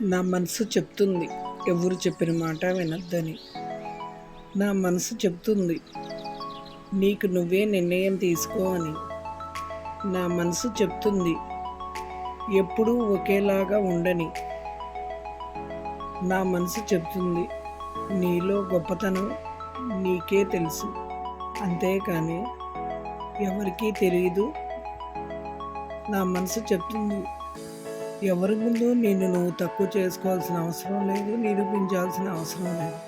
నా మనసు చెప్తుంది. ఎవరు చెప్పిన మాట వినొద్దని. నా మనసు చెప్తుంది నీకు నువ్వే నిర్ణయం తీసుకో అని. నా మనసు చెప్తుంది ఎప్పుడూ ఒకేలాగా ఉండని. నా మనసు చెప్తుంది నీలో గొప్పతనం నీకే తెలుసు. అంతేకాని ఎవరికీ తెలియదు నా మనసు చెప్తుంది ఎవరి ముందు నిన్ను నువ్వు తక్కువ చేసుకోవాల్సిన అవసరం లేదు నిరూపించాల్సిన అవసరం లేదు.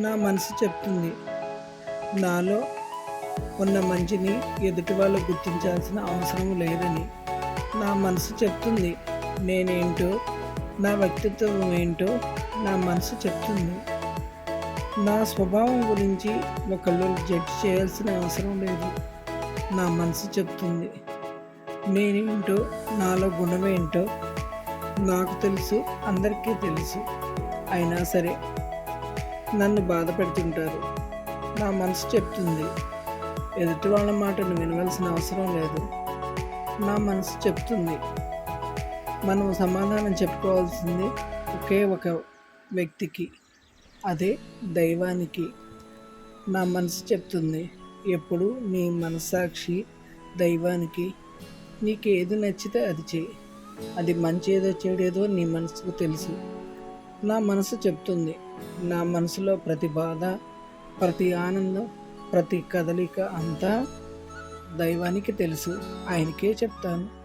నా మనసు చెప్తుంది నాలో ఉన్న మంచిని ఎదుటి వాళ్ళు గుర్తించాల్సిన అవసరం లేదని. నా మనసు చెప్తుంది నేనేంటో నా వ్యక్తిత్వం ఏంటో నా మనసు చెప్తుంది. నా స్వభావం గురించి ఒకళ్ళు జడ్జ్ చేయాల్సిన అవసరం లేదు నా మనసు చెప్తుంది. నేనేంటో నాలో గుణమేంటో నాకు తెలుసు అందరికీ తెలుసు. అయినా సరే నన్ను బాధ పెడుతుంటారు. నా మనసు చెప్తుంది. ఎదుటి వాళ్ళ మాటను వినవలసిన అవసరం లేదు. నా మనసు చెప్తుంది. మనం సమాధానం చెప్పుకోవాల్సింది ఒకే ఒక వ్యక్తికి అదే దైవానికి. నా మనసు చెప్తుంది. ఎప్పుడు నీ మనసాక్షి దైవానికి. నీకు ఏది నచ్చితే అది చేయి అది మంచేదో చెడేదో నీ మనసుకు తెలుసు. నా మనసు చెప్తుంది నా మనసులో ప్రతి బాధ ప్రతి ఆనందం ప్రతి కదలిక అంతా దైవానికి తెలుసు. ఆయనకే చెప్తాను.